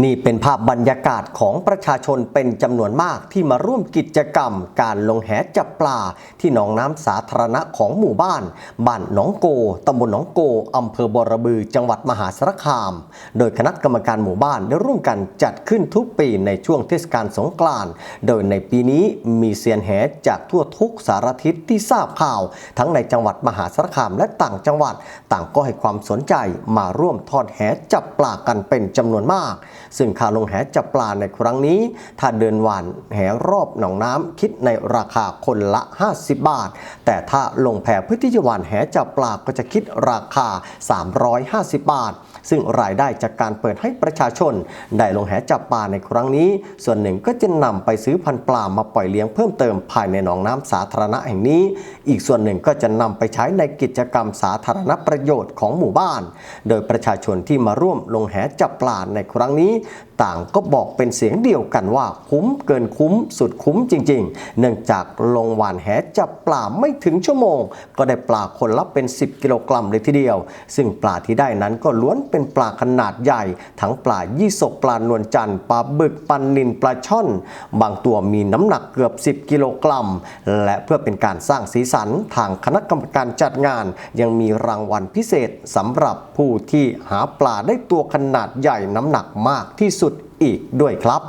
นี่เป็นภาพบรรยากาศของประชาชนเป็นจำนวนมากที่มาร่วมกิจกรรม การลงแหจับปลา ที่หนองน้ำสาธารณะของหมู่บ้าน บ้านหนองโกตำบลหนองโกอำเภอบอระบือ จังหวัดมหาสารคาม โดยคณะกรรมการหมู่บ้านได้ร่วมกันจัดขึ้นทุกปีในช่วงเทศกาลสงกรานต์โดยในปีนี้มีเซียนแหจากทั่วทุกสารทิศที่ทราบข่าว ทั้งในจังหวัดมหาสารคามและต่างจังหวัด ต่างก็ให้ความสนใจมาร่วมทอดแหจับปลากันเป็นจำนวนมาก ซึ่งค่าลงแหจับปลาในครั้งนี้ ถ้าเดินหวานแหรอบหนองน้ำคิดในราคาคนละ 50 บาท แต่ถ้าลงแพเพื่อที่จะหวานแหจับปลาก็จะคิดราคา 350 บาท ซึ่งรายได้จากการเปิดให้ประชาชน ได้ลงแหจับปลาในครั้งนี้ ส่วนหนึ่งก็จะนำไปซื้อพันปลามาปล่อยเลี้ยงเพิ่มเติมภายในหนองน้ำสาธารณะแห่งนี้ อีกส่วนหนึ่งก็จะนำไปใช้ในกิจกรรมสาธารณประโยชน์ของหมู่บ้าน โดยประชาชนที่มาร่วมลงแหจับปลาในครั้งนี้ต่างก็บอกเป็นเสียงเดียวกันว่าคุ้มเกินคุ้มสุดคุ้มจริง ๆ เนื่องจากลงหวานแหจับปลาไม่ถึงชั่วโมง ก็ได้ปลาคนละเป็น 10 กิโลกรัมเลยทีเดียว ซึ่งปลาที่ได้นั้นก็ล้วนเป็นปลาขนาดใหญ่ ทั้งปลายี่สกปลานวลจันทร์ปลาบึกปันนินปลาช่อน บางตัวมีน้ำหนักเกือบ 10 กิโลกรัม และเพื่อเป็นการสร้างสีสันทางคณะกรรมการจัดงาน ยังมีรางวัลพิเศษสำหรับผู้ที่หาปลาได้ตัวขนาดใหญ่น้ำหนักมากที่สุดอีกด้วยครับ